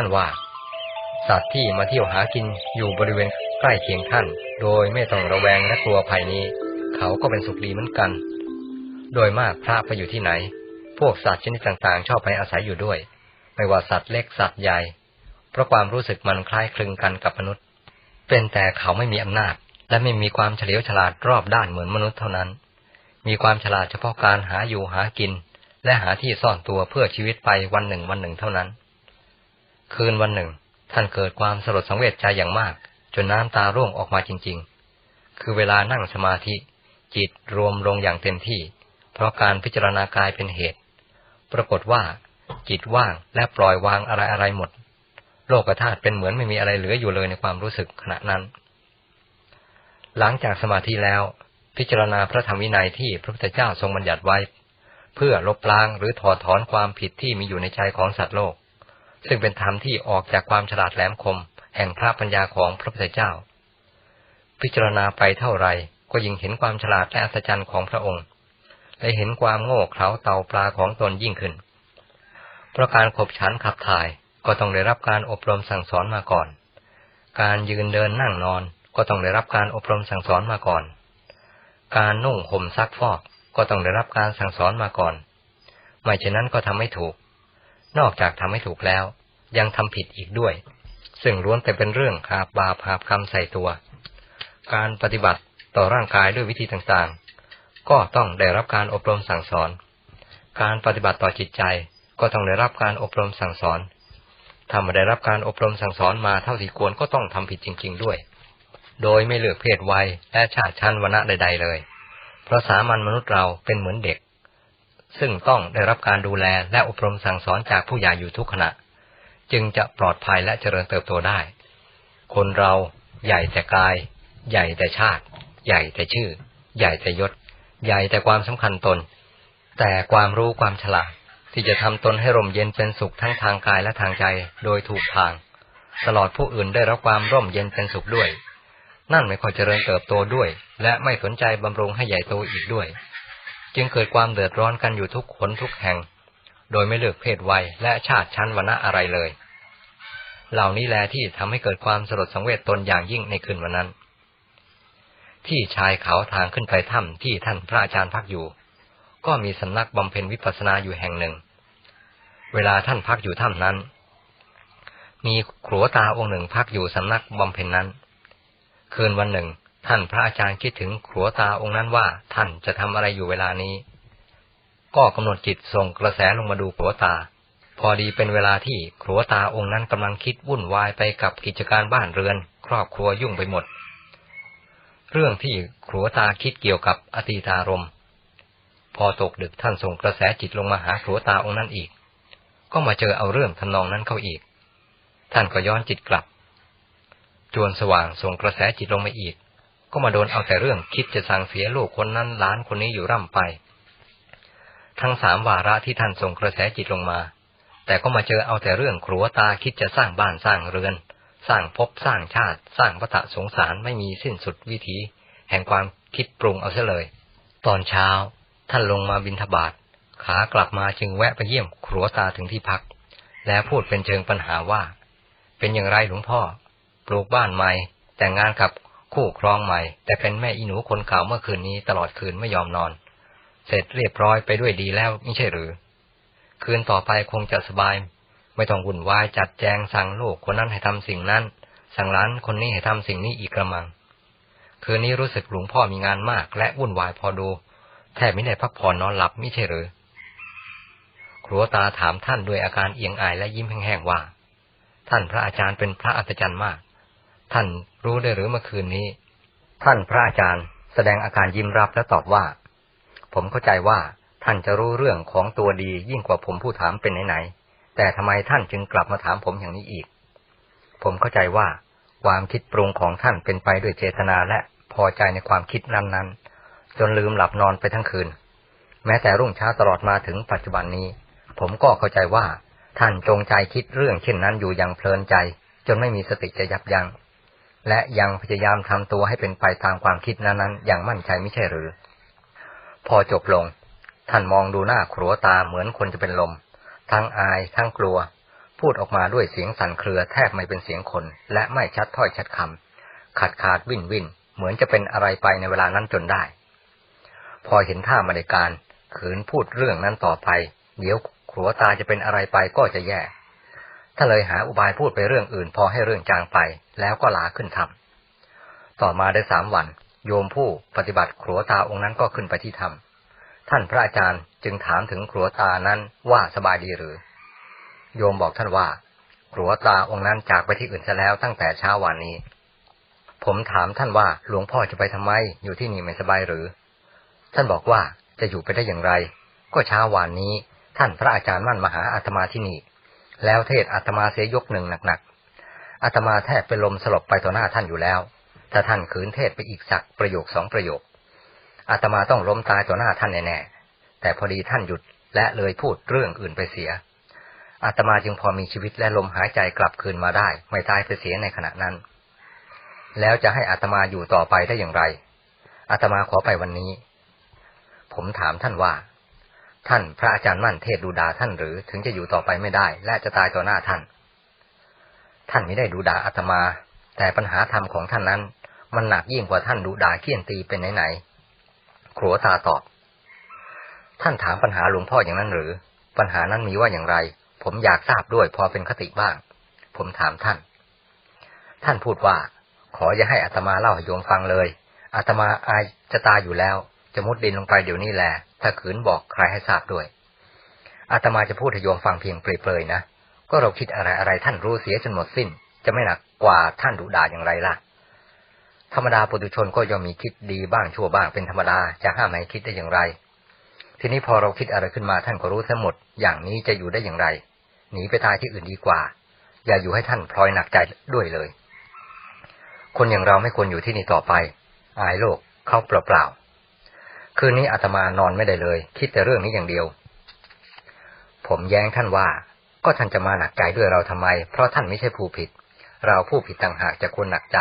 านว่า สัตว์ที่มาเที่ยวหากินอยู่บริเวณใกล้เคียงท่าน โดยไม่ต้องระแวงและกลัวภัยนี้ เขาก็เป็นสุขดีเหมือนกัน โดยมากพระไปอยู่ที่ไหน พวกสัตว์ชนิดต่างๆ ชอบไปอาศัยอยู่ด้วย ไม่ว่าสัตว์เล็กสัตว์ใหญ่ เพราะความรู้สึกมันคล้ายคลึงกันกับมนุษย์ เป็นแต่เขาไม่มีอำนาจ และไม่มีความเฉลียวฉลาดรอบด้านเหมือนมนุษย์เท่านั้น มีความฉลาดเฉพาะการหาอยู่หากิน และหาที่ซ่อนตัวเพื่อชีวิตไปวันหนึ่งวันหนึ่งเท่านั้น คืนวันหนึ่ง ท่านเกิดความสลดสังเวชใจอย่างมาก จนน้ำตาร่วงออกมาจริง ๆ คือเวลานั่งสมาธิ จิตรวมลงอย่างเต็มที่ เพราะการพิจารณากายเป็นเหตุ ปรากฏว่า จิตว่างและปล่อยวางอะไรอะไรหมด โลกธาตุเป็นเหมือนไม่มีอะไรเหลืออยู่เลยในความรู้สึกขณะนั้น หลังจากสมาธิแล้ว พิจารณาพระธรรมวินัยที่พระพุทธเจ้าทรงบัญญัติไว้ เพื่อลบล้างหรือถอดถอนความผิดที่มีอยู่ในใจของสัตว์โลก ซึ่งเป็นธรรมที่ออกจากความฉลาดแหลมคม แห่งพระปัญญาของพระพุทธเจ้า พิจารณาไปเท่าไรก็ยิ่งเห็นความฉลาดและอัศจรรย์ของพระองค์ และเห็นความโง่เขลาเต่าปลาของตนยิ่งขึ้น เพราะการขบฉันขับถ่ายก็ต้องได้รับการอบรมสั่งสอนมาก่อน การยืนเดินนั่งนอนก็ต้องได้รับการอบรมสั่งสอนมาก่อน การนุ่งห่มซักฟอกก็ต้องได้รับการสั่งสอนมาก่อน ไม่เช่นนั้นก็ทำไม่ถูก นอกจากทำไม่ถูกแล้ว ยังทำผิดอีกด้วย ซึ่งล้วนแต่เป็นเรื่องหาบาปหาคำใส่ตัว การปฏิบัติต่อร่างกายด้วยวิธีต่างๆ ก็ต้องได้รับการอบรมสั่งสอน การปฏิบัติต่อจิตใจก็ต้องได้รับการอบรมสั่งสอน ถ้าไม่ได้รับการอบรมสั่งสอนมาเท่าที่ควรก็ต้องทำผิดจริง ๆด้วย โดยไม่เลือกเพศวัยและชาติชั้นวรรณะใด ๆ เลย เพราะสามัญมนุษย์เราเป็นเหมือนเด็ก ซึ่งต้องได้รับการดูแลและอบรมสั่งสอนจากผู้ใหญ่อยู่ทุกขณะ จึงจะปลอดภัยและเจริญเติบโตได้ คนเราใหญ่แต่กาย ใหญ่แต่ชาติ ใหญ่แต่ชื่อ ใหญ่แต่ยศ ใหญ่แต่ความสำคัญตน แต่ความรู้ความฉลาดที่จะทำตนให้ร่มเย็นเป็นสุขทั้งทางกายและทางใจโดยถูกทาง ตลอดผู้อื่นได้รับความร่มเย็นเป็นสุขด้วย นั่นไม่ค่อยเจริญเติบโตด้วย และไม่สนใจบำรุงให้ใหญ่โตอีกด้วย จึงเกิดความเดือดร้อนกันอยู่ทุกคนทุกแห่ง โดยไม่เลือกเพศวัยและชาติชั้นวรรณะอะไรเลย เหล่านี้แลที่ทำให้เกิดความสลดสังเวชตนอย่างยิ่งในคืนวันนั้น ที่ชายเขาทางขึ้นไปถ้ำที่ท่านพระอาจารย์พักอยู่ ก็มีสำนักบำเพ็ญวิปัสสนาอยู่แห่งหนึ่ง เวลาท่านพักอยู่ถ้ำนั้น มีครัวตาองค์หนึ่งพักอยู่สำนักบำเพ็ญนั้น คืนวันหนึ่ง ท่านพระอาจารย์คิดถึงครัวตาองค์นั้นว่าท่านจะทำอะไรอยู่เวลานี้ ก็กำหนดจิตส่งกระแสลงมาดูครัวตา พอดีเป็นเวลาที่ครัวตาองค์นั้นกำลังคิดวุ่นวายไปกับกิจการบ้านเรือน ครอบครัวยุ่งไปหมด เรื่องที่ครัวตาคิดเกี่ยวกับอติตารม์พอตกดึกท่านส่งกระแสจิตลงมาหาครัวตาองค์นั้นอีก ก็มาเจอเอาเรื่องทำนองนั้นเข้าอีก ท่านก็ย้อนจิตกลับ จวนสว่างส่งกระแสจิตลงมาอีก ก็มาโดนเอาแต่เรื่องคิดจะสั่งเสียลูกคนนั้นล้านคนนี้อยู่ร่ำไป ทั้งสามวาระที่ท่านส่งกระแสจิตลงมา แต่ก็มาเจอเอาแต่เรื่องครัวตาคิดจะสร้างบ้านสร้างเรือน สร้างภพสร้างชาติ สร้างพระสงสารไม่มีสิ้นสุดวิถีแห่งความคิดปรุงเอาเสียเลย ตอนเช้า ท่านลงมาบินทบาทขากลับมาจึงแวะไปเยี่ยมครัวตาถึงที่พัก แล้วพูดเป็นเชิงปัญหาว่า เป็นอย่างไรหลวงพ่อ ปลูกบ้านใหม่ แต่งงานกับ คู่ครองใหม่ แต่เป็นแม่อีหนูคนเก่าเมื่อคืนนี้ตลอดคืนไม่ยอมนอน เสร็จเรียบร้อยไปด้วยดีแล้วไม่ใช่หรือ คืนต่อไปคงจะสบาย ไม่ต้องวุ่นวายจัดแจงสั่งลูกคนนั้นให้ทำสิ่งนั้น สั่งร้านคนนี้ให้ทำสิ่งนี้อีกกระมัง คืนนี้รู้สึกหลวงพ่อมีงานมาก และวุ่นวายพอดูแทบไม่ได้พักผ่อนนอนหลับไม่ใช่หรือครัวตาถามท่านด้วยอาการเอียงอายและยิ้มแห้งๆว่า ท่านพระอาจารย์เป็นพระอัศจรรย์มาก ท่าน รู้ได้หรือเมื่อคืนนี้ ท่านพระอาจารย์ แสดงอาการยิ้มรับและตอบว่า ผมเข้าใจว่าท่านจะรู้เรื่องของตัวดียิ่งกว่าผมผู้ถามเป็นไหนๆแต่ทำไมท่านจึงกลับมาถามผมอย่างนี้อีก ผมเข้าใจว่า ความคิดปรุงของท่านเป็นไปด้วยเจตนาและพอใจในความคิดนั้นๆ จนลืมหลับนอนไปทั้งคืน แม้แต่รุ่งเช้าตลอดมาถึงปัจจุบันนี้ ผมก็เข้าใจว่า ท่านจงใจคิดเรื่องเช่นนั้นอยู่อย่างเพลินใจ จนไม่มีสติจะยับยัง้ง และยังพยายามทำตัวให้เป็นไปตามความคิดนั้นๆ อย่างมั่นใจไม่ใช่หรือ พอจบลง ท่านมองดูหน้าครัวตาเหมือนคนจะเป็นลม ทั้งอายทั้งกลัว พูดออกมาด้วยเสียงสั่นเครือแทบไม่เป็นเสียงคน และไม่ชัดถ้อยชัดคำขาดขาดวิ่นวิ่นเหมือนจะเป็นอะไรไปในเวลานั้นจนได้ พอเห็นท่ามาในการขืนพูดเรื่องนั้นต่อไป เดี๋ยวขัวตาจะเป็นอะไรไปก็จะแย่ ถ้าเลยหาอุบายพูดไปเรื่องอื่นพอให้เรื่องจางไป แล้วก็ลาขึ้นทำต่อมาได้สามวัน โยมผู้ปฏิบัติขัวตาองค์นั้นก็ขึ้นไปที่ธรรมท่านพระอาจารย์จึงถามถึงขัวตานั้นว่าสบายดีหรือ โยมบอกท่านว่าขัวตาองค์นั้นจากไปที่อื่นซะแล้วตั้งแต่เช้าวันนี้ ผมถามท่านว่าหลวงพ่อจะไปทำไม อยู่ที่นี่ไม่สบายหรือ ท่านบอกว่าจะอยู่ไปได้อย่างไร ก็เช้าวานนี้ ท่านพระอาจารย์มั่นมหาอาตมาที่นี่ แล้วเทศอาตมาเสียยกหนึ่งหนักๆอาตมาแทบเป็นลมสลบไปต่อหน้าท่านอยู่แล้ว ถ้าท่านขืนเทศไปอีกสักประโยคสองประโยคอาตมาต้องล้มตายต่อหน้าท่านแน่ๆ แต่พอดีท่านหยุดและเลยพูดเรื่องอื่นไปเสีย อาตมาจึงพอมีชีวิตและลมหายใจกลับคืนมาได้ ไม่ตายไปเสียในขณะนั้น แล้วจะให้อาตมาอยู่ต่อไปได้อย่างไร อาตมาขอไปวันนี้ ผมถามท่านว่า ท่านพระอาจารย์มั่นเทศดูดาท่านหรือถึงจะอยู่ต่อไปไม่ได้ และจะตายต่อหน้าท่าน ท่านไม่ได้ดูดาอาตมา แต่ปัญหาธรรมของท่านนั้น มันหนักยิ่งกว่าท่านดูดาเคี่ยนตีเป็นไหนๆครัวตาตอบ ท่านถามปัญหาหลวงพ่ออย่างนั้นหรือ ปัญหานั้นมีว่าอย่างไร ผมอยากทราบด้วยพอเป็นคติบ้าง ผมถามท่าน ท่านพูดว่า ขออย่าให้อัตมาเล่าให้โยมฟังเลยอัตมาอายจะตายอยู่แล้ว จะมุดดินลงไปเดี๋ยวนี้แหละ ถ้าขืนบอกใครให้ทราบด้วย อาตมาจะพูดให้โยมฟังเพียงเปรยๆนะ ก็เราคิดอะไรอะไรท่านรู้เสียจนหมดสิ้น จะไม่หนักกว่าท่านดุด่าอย่างไรล่ะ ธรรมดาปุถุชนก็ย่อมมีคิดดีบ้างชั่วบ้างเป็นธรรมดาจะห้ามให้คิดได้อย่างไร ทีนี้พอเราคิดอะไรขึ้นมาท่านก็รู้ทั้งหมด อย่างนี้จะอยู่ได้อย่างไร หนีไปตายที่อื่นดีกว่า อย่าอยู่ให้ท่านพลอยหนักใจด้วยเลย คนอย่างเราไม่ควรอยู่ที่นี่ต่อไป อายโลกเข้าเปล่าๆ คืนนี้อาตมานอนไม่ได้เลย คิดแต่เรื่องนี้อย่างเดียว ผมแย้งท่านว่า ก็ท่านจะมาหนักใจด้วยเราทำไม เพราะท่านไม่ใช่ผู้ผิด เราผู้ผิดต่างหากจะควรหนักใจ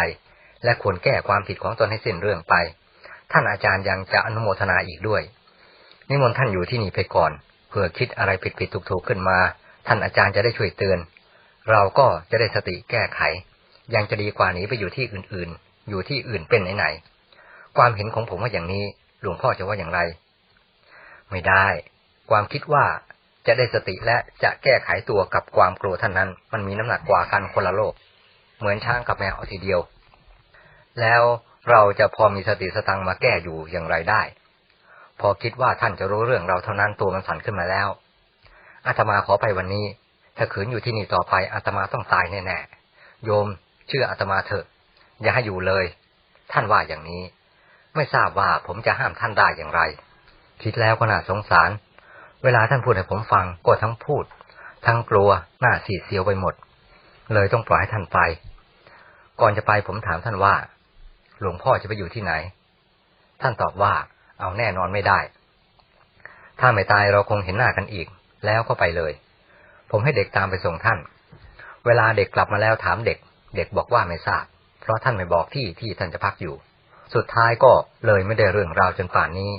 และควรแก้ความผิดของตนให้สิ้นเรื่องไป ท่านอาจารย์ยังจะอนุโมทนาอีกด้วย นิมนต์ท่านอยู่ที่นี่ไปก่อนเพื่อคิดอะไรผิดผิดถูกถูกขึ้นมา ท่านอาจารย์จะได้ช่วยเตือน เราก็จะได้สติแก้ไข ยังจะดีกว่านี้ไปอยู่ที่อื่นๆ อยู่ที่อื่นเป็นไหนๆความเห็นของผมว่าอย่างนี้ หลวงพ่อจะว่าอย่างไร ไม่ได้ ความคิดว่าจะได้สติและจะแก้ไขตัวกับความกลัวท่านนั้น มันมีน้ำหนักกว่ากันคนละโลก เหมือนช้างกับแมวทีเดียว แล้วเราจะพอมีสติสตังมาแก้อยู่อย่างไรได้ พอคิดว่าท่านจะรู้เรื่องเราเท่านั้นตัวมันสั่นขึ้นมาแล้วอาตมาขอไปวันนี้ ถ้าขืนอยู่ที่นี่ต่อไปอาตมาต้องตายแน่ๆโยมเชื่ออาตมาเถอะ อย่าให้อยู่เลย ท่านว่าอย่างนี้ ไม่ทราบว่าผมจะห้ามท่านได้อย่างไร คิดแล้วก็น่าสงสาร เวลาท่านพูดให้ผมฟังก็ทั้งพูด ทั้งกลัวหน้าสีเสียวไปหมด เลยต้องปล่อยให้ท่านไป ก่อนจะไปผมถามท่านว่า หลวงพ่อจะไปอยู่ที่ไหน ท่านตอบว่า เอาแน่นอนไม่ได้ ถ้าไม่ตายเราคงเห็นหน้ากันอีก แล้วก็ไปเลย ผมให้เด็กตามไปส่งท่าน เวลาเด็กกลับมาแล้วถามเด็ก เด็กบอกว่าไม่ทราบ เพราะท่านไม่บอกที่ที่ท่านจะพักอยู่ สุดท้ายก็เลยไม่ได้เรื่องราวจนป่านนี้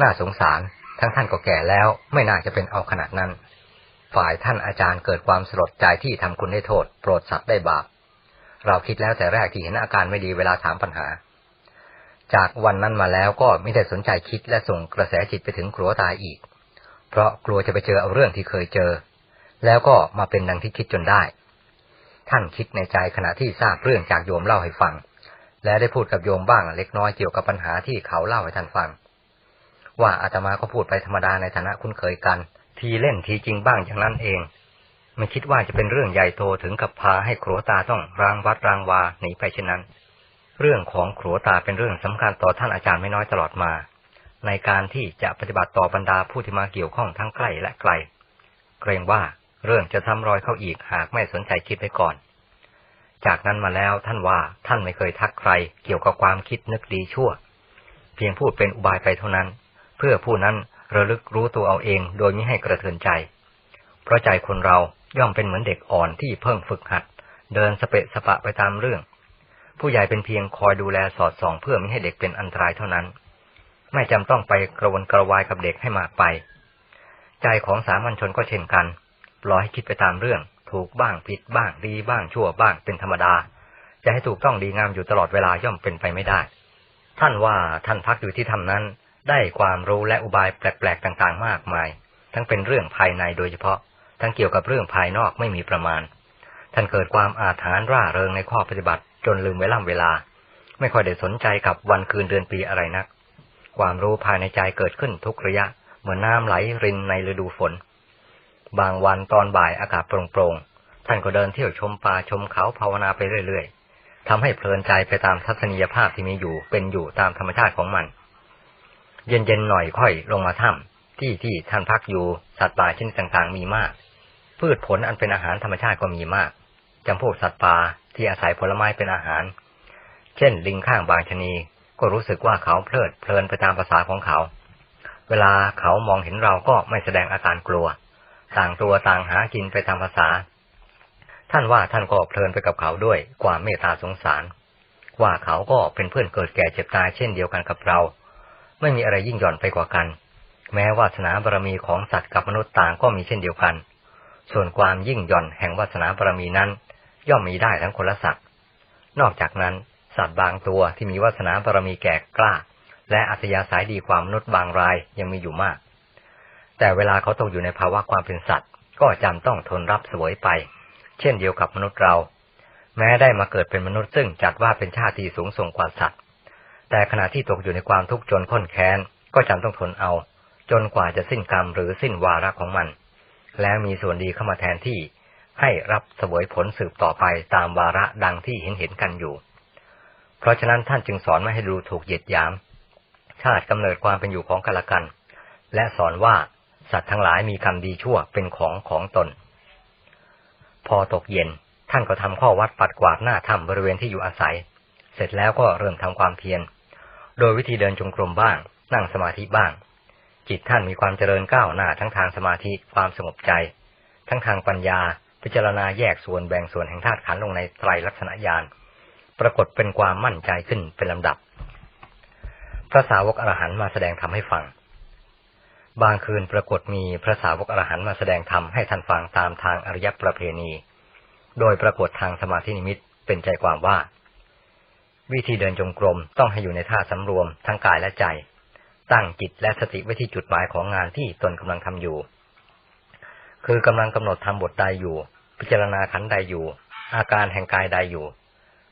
น่าสงสารทั้งท่านก็แก่แล้ว ไม่น่าจะเป็นเอาขนาดนั้น ฝ่ายท่านอาจารย์เกิดความสลดใจที่ทำคุณได้โทษ โปรดสัตว์ได้บาป เราคิดแล้วแต่แรกที่เห็นอาการไม่ดีเวลาถามปัญหา จากวันนั้นมาแล้วก็ไม่ได้สนใจคิดและส่งกระแสจิตไปถึงกลัวตายอีก เพราะกลัวจะไปเจอเอาเรื่องที่เคยเจอ แล้วก็มาเป็นดังที่คิดจนได้ ท่านคิดในใจขณะที่ทราบเรื่องจากโยมเล่าให้ฟัง และได้พูดกับโยมบ้างเล็กน้อยเกี่ยวกับปัญหาที่เขาเล่าให้ท่านฟัง ว่าอาตมาก็พูดไปธรรมดาในฐานะคุ้นเคยกัน ทีเล่นทีจริงบ้างอย่างนั้นเอง ไม่คิดว่าจะเป็นเรื่องใหญ่โตถึงกับพาให้ครัวตาต้องรางวัดรางวาหนีไปเช่นนั้น เรื่องของครัวตาเป็นเรื่องสำคัญต่อท่านอาจารย์ไม่น้อยตลอดมา ในการที่จะปฏิบัติต่อบรรดาผู้ที่มาเกี่ยวข้องทั้งใกล้และไกล เกรงว่าเรื่องจะทำรอยเข้าอีกหากไม่สนใจคิดไปก่อน จากนั้นมาแล้วท่านว่าท่านไม่เคยทักใคร เกี่ยวกับความคิดนึกดีชั่ว เพียงพูดเป็นอุบายไปเท่านั้น เพื่อผู้นั้นระลึกรู้ตัวเอาเองโดยไม่ให้กระเทือนใจ เพราะใจคนเราย่อมเป็นเหมือนเด็กอ่อนที่เพิ่งฝึกหัด เดินสเปะสปะไปตามเรื่อง ผู้ใหญ่เป็นเพียงคอยดูแลสอดส่องเพื่อไม่ให้เด็กเป็นอันตรายเท่านั้น ไม่จำต้องไปกระวนกระวายกับเด็กให้มากไป ใจของสามัญชนก็เช่นกันปล่อยให้คิดไปตามเรื่อง ถูกบ้างผิดบ้างดีบ้างชั่วบ้างเป็นธรรมดา จะให้ถูกต้องดีงามอยู่ตลอดเวลาย่อมเป็นไปไม่ได้ ท่านว่าท่านพักอยู่ที่ถ้ำนั้น ได้ความรู้และอุบายแปลกๆต่างๆ มากมาย ทั้งเป็นเรื่องภายในโดยเฉพาะ ทั้งเกี่ยวกับเรื่องภายนอกไม่มีประมาณ ท่านเกิดความอาถรรพ์ร่าเริงในข้อปฏิบัติ จนลืมเวลาเวลา ไม่ค่อยได้สนใจกับวันคืนเดือนปีอะไรนัก ความรู้ภายในใจเกิดขึ้นทุกระยะ เหมือนน้ำไหลรินในฤดูฝน บางวันตอนบ่ายอากาศโปร่งๆ ท่านก็เดินเที่ยวชมป่าชมเขาภาวนาไปเรื่อยๆทำให้เพลินใจไปตามทัศนียภาพที่มีอยู่เป็นอยู่ตามธรรมชาติของมัน เย็นๆหน่อยค่อยลงมาถ้ำที่ที่ท่านพักอยู่สัตว์ป่าชนิดต่างๆมีมาก พืชผลอันเป็นอาหารธรรมชาติก็มีมากจำพวกสัตว์ป่าที่อาศัยผลไม้เป็นอาหาร เช่น ลิงข้างบางชนีก็รู้สึกว่าเขาเพลิดเพลินไปตามภาษาของเขา เวลาเขามองเห็นเราก็ไม่แสดงอาการกลัว ต่างตัวต่างหากินไปตามภาษา ท่านว่าท่านก็เพลินไปกับเขาด้วยความเมตตาสงสาร ว่าเขาก็เป็นเพื่อนเกิดแก่เจ็บตายเช่นเดียวกันกับเรา ไม่มีอะไรยิ่งหย่อนไปกว่ากัน แม้วาสนาบารมีของสัตว์กับมนุษย์ต่างก็มีเช่นเดียวกัน ส่วนความยิ่งหย่อนแห่งวาสนาบารมีนั้น ย่อมมีได้ทั้งคนละสัตว์ นอกจากนั้นสัตว์บางตัวที่มีวาสนาบารมีแก่กล้า และอัธยาศัยดีความมนุษย์บางรายยังมีอยู่มาก แต่เวลาเขาตกอยู่ในภาวะความเป็นสัตว์ ก็จำต้องทนรับสวยไป เช่นเดียวกับมนุษย์เรา แม้ได้มาเกิดเป็นมนุษย์ซึ่งจัดว่าเป็นชาติที่สูงส่งกว่าสัตว์ แต่ขณะที่ตกอยู่ในความทุกข์จนข้นแค้น ก็จำต้องทนเอา จนกว่าจะสิ้นกรรมหรือสิ้นวาระของมัน แล้วมีส่วนดีเข้ามาแทนที่ ให้รับสวยผลสืบต่อไปตามวาระดังที่เห็นเห็นกันอยู่ เพราะฉะนั้นท่านจึงสอนไม่ให้ดูถูกเหยียดหยาม ชาติกำเนิดความเป็นอยู่ของกันละกัน และสอนว่า สัตว์ทั้งหลายมีกรรมดีชั่วเป็นของของตน พอตกเย็น ท่านก็ทำข้อวัดปัดกวาดหน้าถ้ำบริเวณที่อยู่อาศัย เสร็จแล้วก็เริ่มทำความเพียร โดยวิธีเดินจงกรมบ้าง นั่งสมาธิบ้าง จิตท่านมีความเจริญก้าวหน้าทั้งทางสมาธิความสงบใจ ทั้งทางปัญญาพิจารณาแยกส่วนแบ่งส่วนแห่งธาตุขันธ์ลงในไตรลักษณะญาณปรากฏเป็นความมั่นใจขึ้นเป็นลำดับ พระสาวกอรหันต์มาแสดงธรรมให้ฟัง บางคืนปรากฏมีพระสาวกอรหันต์มาแสดงธรรมให้ท่านฟังตามทางอริยประเพณี โดยปรากฏทางสมาธินิมิตเป็นใจความว่า วิธีเดินจงกรมต้องให้อยู่ในท่าสำรวมทั้งกายและใจ ตั้งจิตและสติไว้ที่จุดหมายของงานที่ตนกำลังทำอยู่ คือกำลังกำหนดทำบทใดอยู่ พิจารณาขันใดอยู่ อาการแห่งกายใดอยู่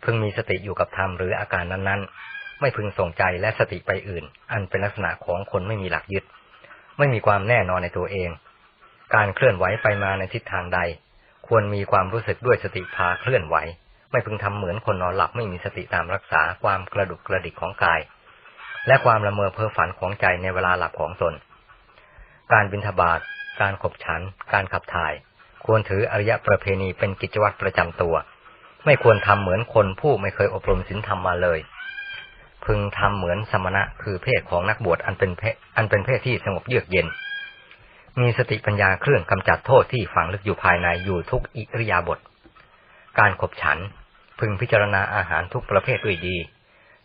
พึงมีสติอยู่กับธรรมหรืออาการนั้นๆ ไม่พึงส่งใจและสติไปอื่น อันเป็นลักษณะของคนไม่มีหลักยึด ไม่มีความแน่นอนในตัวเอง การเคลื่อนไหวไปมาในทิศทางใด ควรมีความรู้สึกด้วยสติพาเคลื่อนไหว ไม่พึงทำเหมือนคนนอนหลับไม่มีสติตามรักษาความกระดุกกระดิกของกาย และความละเมอเพ้อฝันของใจในเวลาหลับของตน การบินทบาทการขบฉัน การขับถ่าย ควรถืออริยประเพณีเป็นกิจวัตรประจำตัว ไม่ควรทำเหมือนคนผู้ไม่เคยอบรมศีลธรรมมาเลย พึงทำเหมือนสมณะ คือเพศของนักบวชอันเป็นเพศอันเป็นเพศที่สงบเยือกเย็น มีสติปัญญาเครื่องกำจัดโทษที่ฝังลึกอยู่ภายในอยู่ทุกอิริยาบถการขบฉัน พึงพิจารณาอาหารทุกประเภทด้วยดี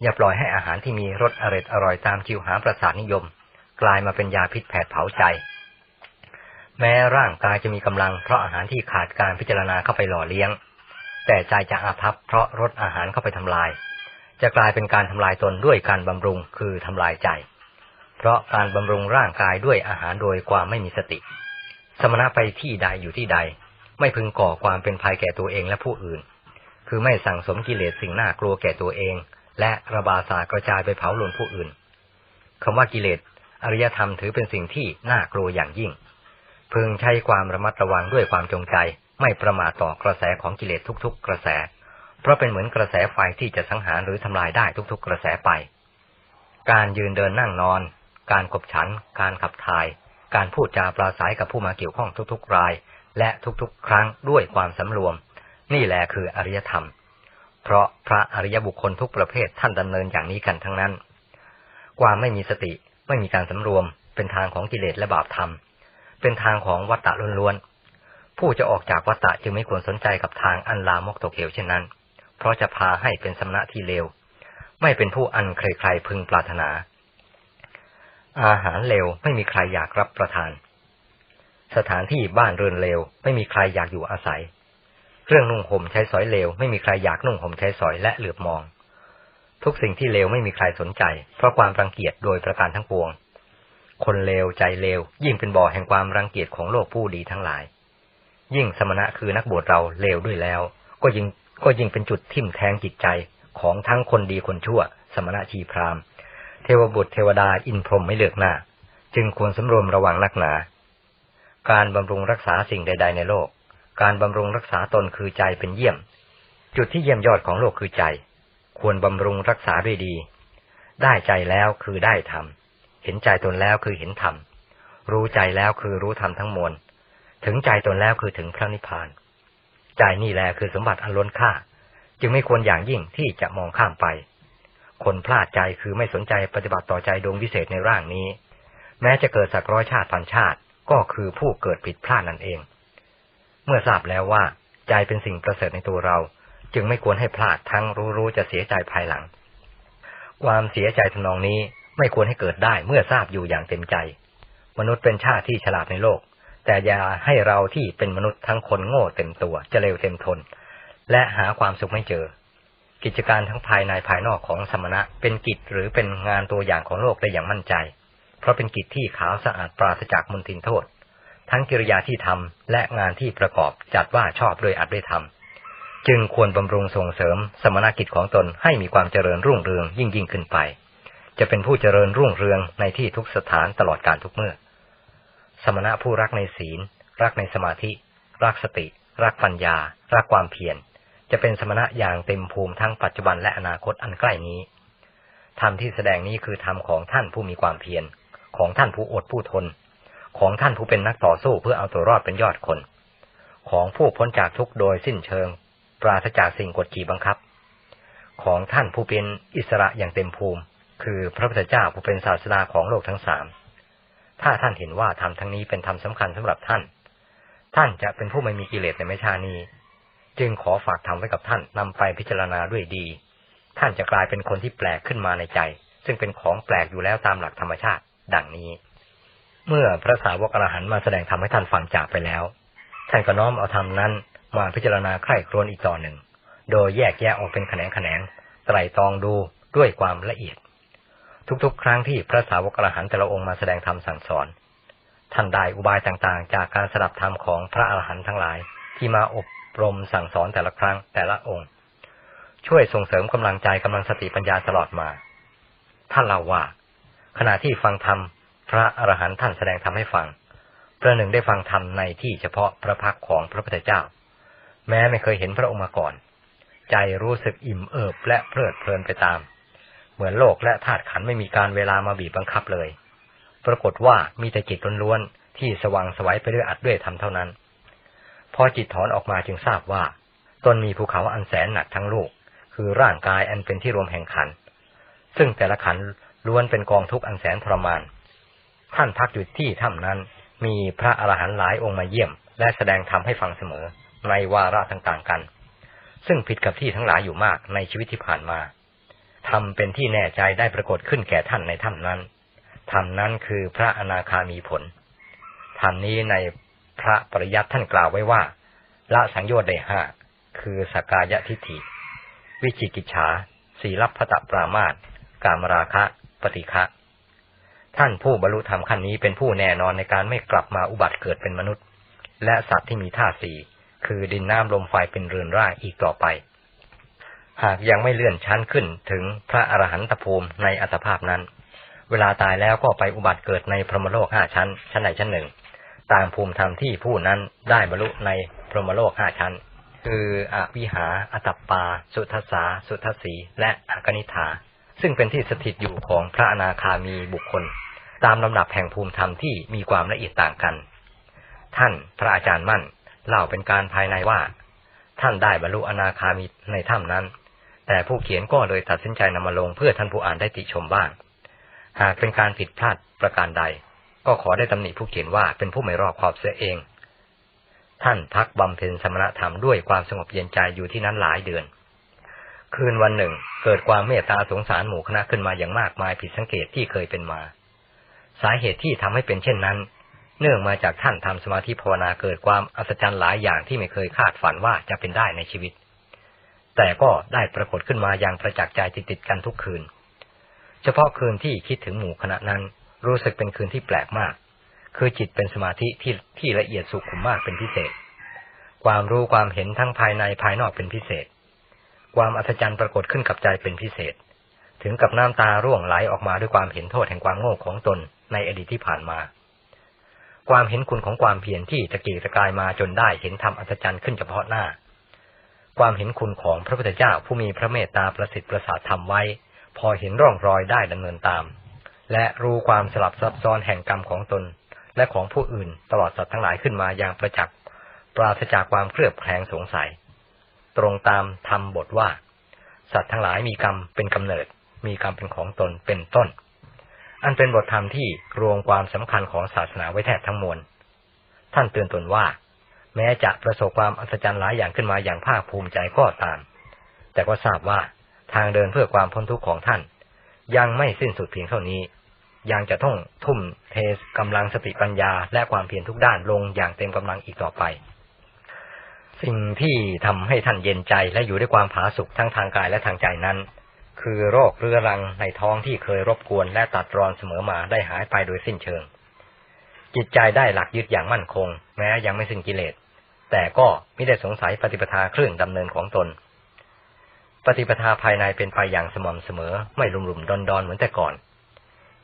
อย่าปล่อยให้อาหารที่มีรสอร่อยอร่อยตามจิวหาประสาทนิยม กลายมาเป็นยาพิษแผดเผาใจ แม้ร่างกายจะมีกำลังเพราะอาหารที่ขาดการพิจารณาเข้าไปหล่อเลี้ยง แต่ใจจะอาภัพเพราะรสอาหารเข้าไปทำลาย จะกลายเป็นการทำลายตนด้วยการบำรุงคือทำลายใจ เพราะการบำรุงร่างกายด้วยอาหารโดยความไม่มีสติ สมณะไปที่ใดอยู่ที่ใด ไม่พึงก่อความเป็นภัยแก่ตัวเองและผู้อื่น คือไม่สั่งสมกิเลสสิ่งน่ากลัวแก่ตัวเอง และระบาสากระจายไปเผาลนผู้อื่นคำว่ากิเลสอริยธรรมถือเป็นสิ่งที่น่ากลัวอย่างยิ่ง พึงใช้ความระมัดระวังด้วยความจงใจ ไม่ประมาทต่อกระแสของกิเลสทุกๆ กระแส เพราะเป็นเหมือนกระแสไฟที่จะสังหารหรือทำลายได้ทุกๆ กระแสไป การยืนเดินนั่งนอน การขบฉัน การขับถ่าย การพูดจาปราศัยกับผู้มาเกี่ยวข้องทุกๆ ราย และทุกๆ ครั้งด้วยความสำรวม นี่แหละคืออริยธรรม เพราะพระอริยบุคคลทุกประเภทท่านดำเนินอย่างนี้กันทั้งนั้น ความไม่มีสติไม่มีการสำรวม เป็นทางของกิเลสและบาปธรรม เป็นทางของวัตตะล้วนๆผู้จะออกจากวัฏฏะจึงไม่ควรสนใจกับทางอันลามกตกเหวเช่นนั้น เพราะจะพาให้เป็นสำนักที่เลว ไม่เป็นผู้อันใครๆพึงปรารถนา อาหารเลวไม่มีใครอยากรับประทาน สถานที่บ้านเรือนเลวไม่มีใครอยากอยู่อาศัย เครื่องนุ่งห่มใช้สอยเลว ไม่มีใครอยากนุ่งห่มใช้สอยและเหลือบมอง ทุกสิ่งที่เลวไม่มีใครสนใจ เพราะความรังเกียจโดยประการทั้งปวง คนเลวใจเลวยิ่งเป็นบ่อแห่งความรังเกียจของโลกผู้ดีทั้งหลายยิ่งสมณะคือนักบวชเราเลวด้วยแล้ว ก็ยิ่ง ก็ยิ่งเป็นจุดทิ่มแทงจิตใจของทั้งคนดีคนชั่ว สมณะชีพรามเทวบุตรเทวดาอินพรหมไม่เลือกหน้า จึงควรสำรวมระวังนักหนา การบำรุงรักษาสิ่งใด ๆ ในโลก การบำรุงรักษาตนคือใจเป็นเยี่ยม จุดที่เยี่ยมยอดของโลกคือใจ ควรบำรุงรักษาด้วยดี ได้ใจแล้วคือได้ธรรม เห็นใจตนแล้วคือเห็นธรรม รู้ใจแล้วคือรู้ธรรมทั้งมวล ถึงใจตนแล้วคือถึงพระนิพพาน ใจนี่แหละคือสมบัติอันล้นค่า จึงไม่ควรอย่างยิ่งที่จะมองข้ามไป คนพลาดใจคือไม่สนใจปฏิบัติต่อใจดวงวิเศษในร่างนี้ แม้จะเกิดสักร้อยชาติพันชาติ ก็คือผู้เกิดผิดพลาดนั่นเอง เมื่อทราบแล้วว่า ใจเป็นสิ่งประเสริฐในตัวเรา จึงไม่ควรให้พลาดทั้งรู้รู้จะเสียใจภายหลัง ความเสียใจทนองนี้ไม่ควรให้เกิดได้เมื่อทราบอยู่อย่างเต็มใจ มนุษย์เป็นชาติที่ฉลาดในโลก แต่อย่าให้เราที่เป็นมนุษย์ทั้งคนโง่เต็มตัวจะเลวเต็มทน และหาความสุขไม่เจอ กิจการทั้งภายในภายนอกของสมณะ เป็นกิจหรือเป็นงานตัวอย่างของโลกได้อย่างมั่นใจ เพราะเป็นกิจที่ขาวสะอาดปราศจากมลทินโทษ ทั้งกิริยาที่ทำและงานที่ประกอบจัดว่าชอบโดยอัดด้วยธรรมจึงควรบำรุงส่งเสริมสมณกิจของตนให้มีความเจริญรุ่งเรืองยิ่งยิ่งขึ้นไป จะเป็นผู้เจริญรุ่งเรืองในที่ทุกสถานตลอดการทุกเมื่อ สมณะผู้รักในศีล รักในสมาธิ รักสติ รักปัญญา รักความเพียร จะเป็นสมณะอย่างเต็มภูมิทั้งปัจจุบันและอนาคตอันใกล้นี้ธรรมที่แสดงนี้คือธรรมของท่านผู้มีความเพียร ของท่านผู้อดผู้ทน ของท่านผู้เป็นนักต่อสู้เพื่อเอาตัวรอดเป็นยอดคน ของผู้พ้นจากทุกโดยสิ้นเชิง ปราศจากสิ่งกดขี่บังคับ ของท่านผู้เป็นอิสระอย่างเต็มภูมิ คือพระพุทธเจ้าผู้เป็นศาสดาของโลกทั้งสาม ถ้าท่านเห็นว่าธรรมทั้งนี้เป็นธรรมสำคัญสำหรับท่าน ท่านจะเป็นผู้ไม่มีกิเลสในไม่ชานี้ จึงขอฝากธรรมไว้กับท่านนำไปพิจารณาด้วยดี ท่านจะกลายเป็นคนที่แปลกขึ้นมาในใจ ซึ่งเป็นของแปลกอยู่แล้วตามหลักธรรมชาติ ดังนี้ เมื่อพระสาวกอรหันมาแสดงธรรมให้ท่านฟังจากไปแล้ว ท่านก็น้อมเอาธรรมนั้นมาพิจารณาใคร่ครวญอีกต่อหนึ่ง โดยแยกแยะออกเป็นแขนงแขนงไตรตรองดูด้วยความละเอียด ทุกๆ ครั้งที่พระสาวกอรหันต์แต่ละองค์มาแสดงธรรมสั่งสอน ท่านได้อุบายต่างๆ จากการสดับธรรมของพระอรหันต์ทั้งหลาย ที่มาอบรมสั่งสอนแต่ละครั้งแต่ละองค์ ช่วยส่งเสริมกำลังใจกำลังสติปัญญาตลอดมา ท่านเล่าว่า ขณะที่ฟังธรรมพระอรหันต์ท่านแสดงธรรมให้ฟังประหนึ่งได้ฟังธรรมในที่เฉพาะพระพักของพระพุทธเจ้า แม้ไม่เคยเห็นพระองค์มาก่อน ใจรู้สึกอิ่มเอิบและเพลิดเพลินไปตาม เหมือนโลกและธาตุขันไม่มีการเวลามาบีบบังคับเลย ปรากฏว่ามีแต่จิตล้วนๆที่สว่างสวัยไปด้วยอัดด้วยธรรมเท่านั้น พอจิตถอนออกมาจึงทราบว่าตนมีภูเขาอันแสนหนักทั้งลูก คือร่างกายอันเป็นที่รวมแห่งขัน ซึ่งแต่ละขันล้วนเป็นกองทุกข์อันแสนทรมาน ท่านพักอยู่ที่ถ้ำนั้น มีพระอรหันต์หลายองค์มาเยี่ยม และแสดงธรรมให้ฟังเสมอในวาระต่างๆกัน ซึ่งผิดกับที่ทั้งหลายอยู่มากในชีวิตที่ผ่านมา ธรรมเป็นที่แน่ใจได้ปรากฏขึ้นแก่ท่านในถ้ำนั้นธรรมนั้นคือพระอนาคามีผลธรรมนี้ในพระปริยัติท่านกล่าวไว้ว่า ละสังโยชน์ได้ห้าคือสกายทิฏฐิ วิจิกิจฉา สีลับพตปรามาตกามราคะ ปฏิฆะท่านผู้บรรลุธรรมขั้นนี้เป็นผู้แน่นอนในการไม่กลับมาอุบัติเกิดเป็นมนุษย์ และสัตว์ที่มีธาตุสี่คือดินน้ำลมไฟเป็นเรือนร่างอีกต่อไป หากยังไม่เลื่อนชั้นขึ้นถึงพระอรหันตภูมิในอัตภาพนั้น เวลาตายแล้วก็ไปอุบัติเกิดในพรหมโลกห้าชั้น ชั้นใดชั้นหนึ่ง ตามภูมิธรรมที่ผู้นั้นได้บรรลุในพรหมโลกห้าชั้น คืออวิหาอตัปปา สุทัสา สุทัสสี และอกนิฐา ซึ่งเป็นที่สถิตอยู่ของพระอนาคามีบุคคล ตามลำดับแห่งภูมิธรรมที่มีความละเอียดต่างกัน ท่านพระอาจารย์มั่นเล่าเป็นการภายในว่า ท่านได้บรรลุอนาคามีในถ้ำนั้น แต่ผู้เขียนก็เลยตัดสินใจนำมาลงเพื่อท่านผู้อ่านได้ติชมบ้าง หากเป็นการผิดพลาดประการใด ก็ขอได้ตำหนิผู้เขียนว่าเป็นผู้ไม่รอบคอบเสียเอง ท่านพักบำเพ็ญสมณธรรมด้วยความสงบเย็นใจอยู่ที่นั้นหลายเดือน คืนวันหนึ่ง เกิดความเมตตาสงสารหมู่คณะขึ้นมาอย่างมากมายผิดสังเกตที่เคยเป็นมา สาเหตุที่ทำให้เป็นเช่นนั้น เนื่องมาจากท่านทำสมาธิภาวนาเกิดความอัศจรรย์หลายอย่างที่ไม่เคยคาดฝันว่าจะเป็นได้ในชีวิต แต่ก็ได้ปรากฏขึ้นมาอย่างประจักษ์ใจติดๆกันทุกคืน เฉพาะคืนที่คิดถึงหมู่คณะนั้น รู้สึกเป็นคืนที่แปลกมาก คือจิตเป็นสมาธิที่ที่ละเอียดสุขุมมากเป็นพิเศษ ความรู้ความเห็นทั้งภายในภายนอกเป็นพิเศษ ความอัศจรรย์ปรากฏขึ้นกับใจเป็นพิเศษ ถึงกับน้ำตาร่วงไหลออกมาด้วยความเห็นโทษแห่งความโง่ของตนในอดีตที่ผ่านมา ความเห็นคุณของความเพียรที่ตะกีตะกายมาจนได้เห็นธรรมอัศจรรย์ขึ้นเฉพาะหน้า ความเห็นคุณของพระพุทธเจ้าผู้มีพระเมตตาประสิทธิ์ประสาทธรรมไว้ พอเห็นร่องรอยได้ดำเนินตาม และรู้ความสลับซับซ้อนแห่งกรรมของตน และของผู้อื่นตลอดสัตว์ทั้งหลายขึ้นมาอย่างประจักษ์ปราศจากความเครือบแคลงสงสัย ตรงตามธรรมบทว่า สัตว์ทั้งหลายมีกรรมเป็นกำเนิด มีกรรมเป็นของตนเป็นต้น อันเป็นบทธรรมที่รวมความสำคัญของศาสนาไว้แทบทั้งมวลท่านเตือนตนว่า แม้จะประสบความอัศจรรย์หลายอย่างขึ้นมาอย่างภาคภูมิใจก็ตาม แต่ก็ทราบว่าทางเดินเพื่อความพ้นทุกข์ของท่าน ยังไม่สิ้นสุดเพียงเท่านี้ ยังจะต้องทุ่มเทกำลังสติปัญญาและความเพียรทุกด้านลงอย่างเต็มกำลังอีกต่อไป สิ่งที่ทำให้ท่านเย็นใจและอยู่ด้วยความผาสุกทั้งทางกายและทางใจนั้น คือโรคเรื้อรังในท้องที่เคยรบกวนและตัดรอนเสมอมาได้หายไปโดยสิ้นเชิงจิตใจได้หลักยึดอย่างมั่นคง แม้ยังไม่สิ้นกิเลส แต่ก็ไม่ได้สงสัยปฏิปทาเครื่องดำเนินของตน ปฏิปทาภายในเป็นไปอย่างสม่ำเสมอ ไม่ลุ่มหลุมดอนดอนเหมือนแต่ก่อน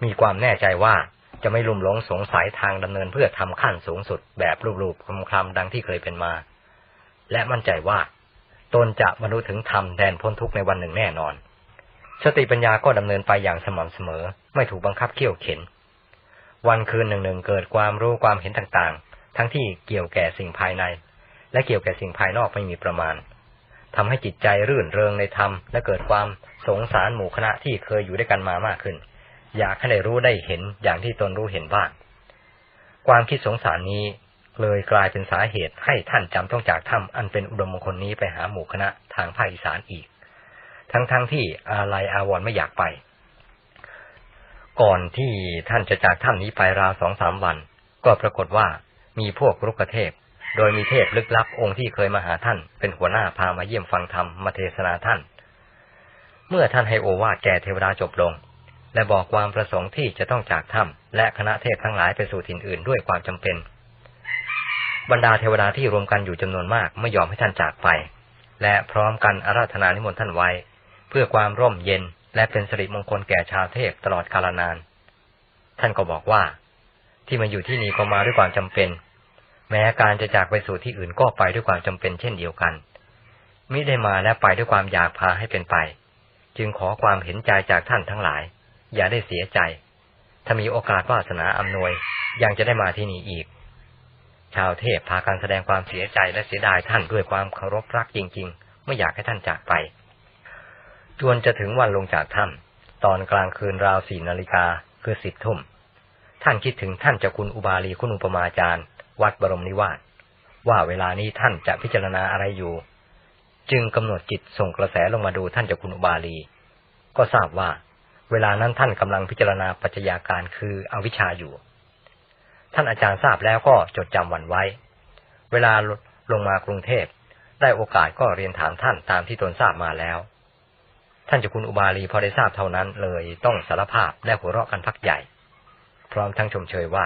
มีความแน่ใจว่าจะไม่ลุ่มหลงสงสัยทางดำเนินเพื่อทำขั้นสูงสุดแบบรูปๆคำคำดังที่เคยเป็นมา และมั่นใจว่า ตนจะบรรลุถึงธรรมแดนพ้นทุกข์ในวันหนึ่งแน่นอน สติปัญญาก็ดำเนินไปอย่างสม่ำเสมอ ไม่ถูกบังคับเขี่ยวเข็น วันคืนหนึ่งหนึ่งเกิดความรู้ความเห็นต่างๆ ทั้งที่เกี่ยวแก่สิ่งภายใน และเกี่ยวแก่สิ่งภายนอกไม่มีประมาณทำให้จิตใจรื่นเริงในธรรม และเกิดความสงสารหมู่คณะที่เคยอยู่ด้วยกันมามากขึ้น อยากให้ได้รู้ได้เห็นอย่างที่ตนรู้เห็นบ้าง ความคิดสงสารนี้เลยกลายเป็นสาเหตุให้ท่านจำต้องจากถ้ำอันเป็นอุดมมงคลนี้ไปหาหมู่คณะทางภาคอีสานอีก ทั้งๆทที่อาลัยอาวรไม่อยากไป ก่อนที่ท่านจะจากท่านนี้ไปราวสองสามวัน ก็ปรากฏว่ามีพวกรุกเทพ โดยมีเทพลึกลับองค์ที่เคยมาหาท่าน เป็นหัวหน้าพามาเยี่ยมฟังธรรมมาเทศนาท่าน เมื่อท่านให้โอวาทแก่เทวดาจบลง และบอกความประสงค์ที่จะต้องจากถ้ำและคณะเทพทั้งหลายไปสู่ถิ่นอื่นด้วยความจำเป็น บรรดาเทวดาที่รวมกันอยู่จำนวนมากไม่ยอมให้ท่านจากไป และพร้อมกันอาราธนานิมนต์ท่านไว้ เพื่อความร่มเย็นและเป็นสิริมงคลแก่ชาวเทพตลอดกาลนาน ท่านก็บอกว่า ที่มาอยู่ที่นี่ก็มาด้วยความจำเป็น แม้การจะจากไปสู่ที่อื่นก็ไปด้วยความจำเป็นเช่นเดียวกันมิได้มาและไปด้วยความอยากพาให้เป็นไป จึงขอความเห็นใจจากท่านทั้งหลาย อย่าได้เสียใจ ถ้ามีโอกาสวาสนาอำนวยยังจะได้มาที่นี่อีก ชาวเทพพากันแสดงความเสียใจและเสียดายท่านด้วยความเคารพรักจริง ๆ ไม่อยากให้ท่านจากไป จวนจะถึงวันลงจากถ้ำตอนกลางคืนราวสี่นาฬิกาคือสิบทุ่ม ท่านคิดถึงท่านเจ้าคุณอุบาลีคุณอุปมาจารย์ วัดบรมนิวาสว่าเวลานี้ท่านจะพิจารณาอะไรอยู่ จึงกำหนดจิตส่งกระแสลงมาดูท่านเจ้าคุณอุบาลี ก็ทราบว่า เวลานั้นท่านกำลังพิจารณาปัจจัยาการคืออวิชชาอยู่ ท่านอาจารย์ทราบแล้วก็จดจำวันไว้ เวลาลงมากรุงเทพได้โอกาสก็เรียนถามท่านตามที่ตนทราบมาแล้ว ท่านเจ้าคุณอุบาลีพอได้ทราบเท่านั้นเลยต้องสารภาพและหัวเราะกันพักใหญ่ พร้อมทั้งชมเชยว่า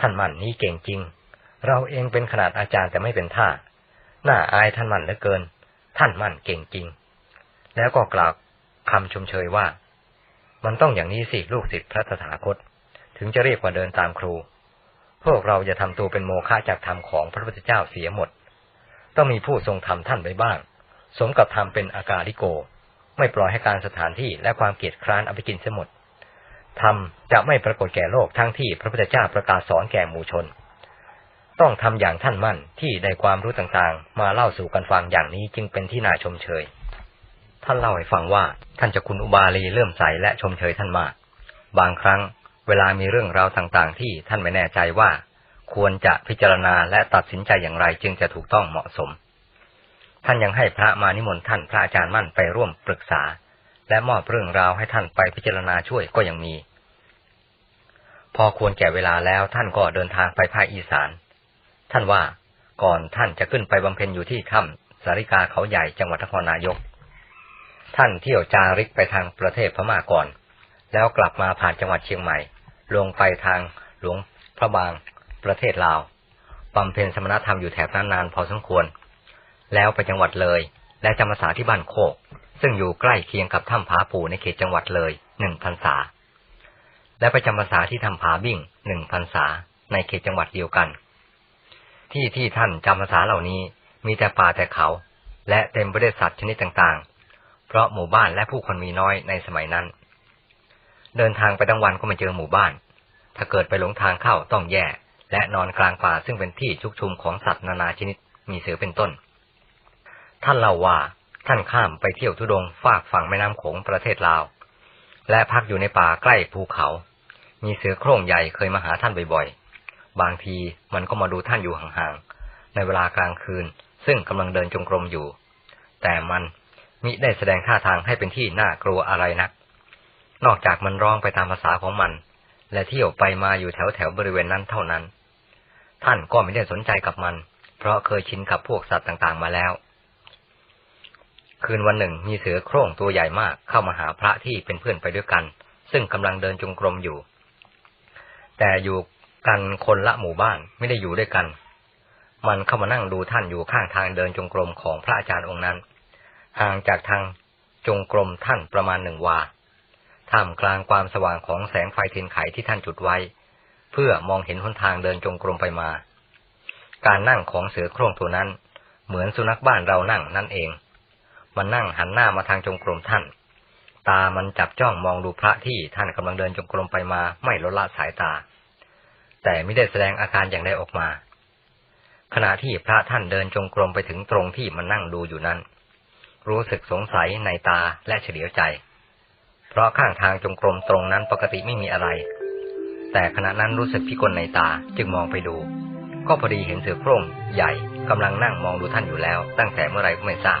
ท่านมั่นนี้เก่งจริง เราเองเป็นขนาดอาจารย์แต่ไม่เป็นท่าหน้าอายท่านมั่นเหลือเกิน ท่านมั่นเก่งจริง แล้วก็กล่าวคำชมเชยว่า มันต้องอย่างนี้สิลูกศิษย์พระตถาคต ถึงจะเรียกว่าเดินตามครู พวกเราจะทำตัวเป็นโมฆะจากธรรมของพระพุทธเจ้าเสียหมด ต้องมีผู้ทรงธรรมท่านไว้บ้าง สมกับธรรมเป็นอากาลิโก ไม่ปล่อยให้การสถานที่และความเกียดคร้านเอาไปกินเสียหมด ธรรมจะไม่ปรากฏแก่โลกทั้งที่พระพุทธเจ้าประกาศสอนแก่หมู่ชน ต้องทำอย่างท่านมั่นที่ได้ความรู้ต่างๆ มาเล่าสู่กันฟังอย่างนี้จึงเป็นที่น่าชมเชย ท่านเล่าให้ฟังว่าท่านจะคุณอุบาลีเลื่อมใสและชมเชยท่านมาก บางครั้งเวลามีเรื่องราวต่างๆ ที่ท่านไม่แน่ใจว่า ควรจะพิจารณาและตัดสินใจอย่างไรจึงจะถูกต้องเหมาะสม ท่านยังให้พระมานิมนต์ท่านพระอาจารย์มั่นไปร่วมปรึกษา และมอบเรื่องราวให้ท่านไปพิจารณาช่วยก็ยังมี พอควรแก่เวลาแล้วท่านก็เดินทางไปภาคอีสาน ท่านว่าก่อนท่านจะขึ้นไปบำเพ็ญอยู่ที่ถ้ำสาริกาเขาใหญ่จังหวัดนครนายก ท่านเที่ยวจาริกไปทางประเทศพม่าก่อน แล้วกลับมาผ่านจังหวัดเชียงใหม่ ลงไปทางหลวงพระบางประเทศลาวบำเพ็ญสมณธรรมอยู่แถบนั้นนานพอสมควร แล้วไปจังหวัดเลย และจำพรรษาที่บ้านโคก ซึ่งอยู่ใกล้เคียงกับถ้ำผาปูในเขตจังหวัดเลยหนึ่งพรรษา และไปจำพรรษาที่ถ้ำผาบิ่งหนึ่งพรรษาในเขตจังหวัดเดียวกัน ที่ที่ท่านจำพรรษาเหล่านี้มีแต่ป่าแต่เขา และเต็มไปด้วยสัตว์ชนิดต่างๆ เพราะหมู่บ้านและผู้คนมีน้อยในสมัยนั้น เดินทางไปทั้งวันก็ไม่เจอหมู่บ้าน ถ้าเกิดไปหลงทางเข้าต้องแย่ และนอนกลางป่าซึ่งเป็นที่ชุกชุมของสัตว์นานาชนิดมีเสือเป็นต้น ท่านเล่าว่าท่านข้ามไปเที่ยวทุดงฝากฝั่งแม่น้ำโขงประเทศลาว และพักอยู่ในป่าใกล้ภูเขา มีเสือโคร่งใหญ่เคยมาหาท่านบ่อยๆ บางทีมันก็มาดูท่านอยู่ห่างๆ ในเวลากลางคืน ซึ่งกำลังเดินจงกรมอยู่ แต่มันมิได้แสดงท่าทางให้เป็นที่น่ากลัวอะไรนัก นอกจากมันร้องไปตามภาษาของมัน และเที่ยวไปมาอยู่แถวแถวบริเวณนั้นเท่านั้น ท่านก็ไม่ได้สนใจกับมัน เพราะเคยชินกับพวกสัตว์ต่างๆมาแล้ว คืนวันหนึ่งมีเสือโคร่งตัวใหญ่มากเข้ามาหาพระที่เป็นเพื่อนไปด้วยกัน ซึ่งกำลังเดินจงกรมอยู่ แต่อยู่กันคนละหมู่บ้านไม่ได้อยู่ด้วยกัน มันเข้ามานั่งดูท่านอยู่ข้างทางเดินจงกรมของพระอาจารย์องค์นั้น ห่างจากทางจงกรมท่านประมาณหนึ่งวา ท่ามกลางความสว่างของแสงไฟเทียนไขที่ท่านจุดไว้ เพื่อมองเห็นหนทางเดินจงกรมไปมา การนั่งของเสือโคร่งตัวนั้น เหมือนสุนัขบ้านเรานั่งนั่นเอง มันนั่งหันหน้ามาทางจงกรมท่าน ตามันจับจ้องมองดูพระที่ท่านกำลังเดินจงกรมไปมาไม่ลดละสายตา แต่ไม่ได้แสดงอาการอย่างใดออกมา ขณะที่พระท่านเดินจงกรมไปถึงตรงที่มันนั่งดูอยู่นั้น รู้สึกสงสัยในตาและเฉลียวใจ เพราะข้างทางจงกรมตรงนั้นปกติไม่มีอะไร แต่ขณะนั้นรู้สึกพิกลในตาจึงมองไปดูก็พอดีเห็นเสือโคร่งใหญ่กำลังนั่งมองดูท่านอยู่แล้ว ตั้งแต่เมื่อไรก็ไม่ทราบ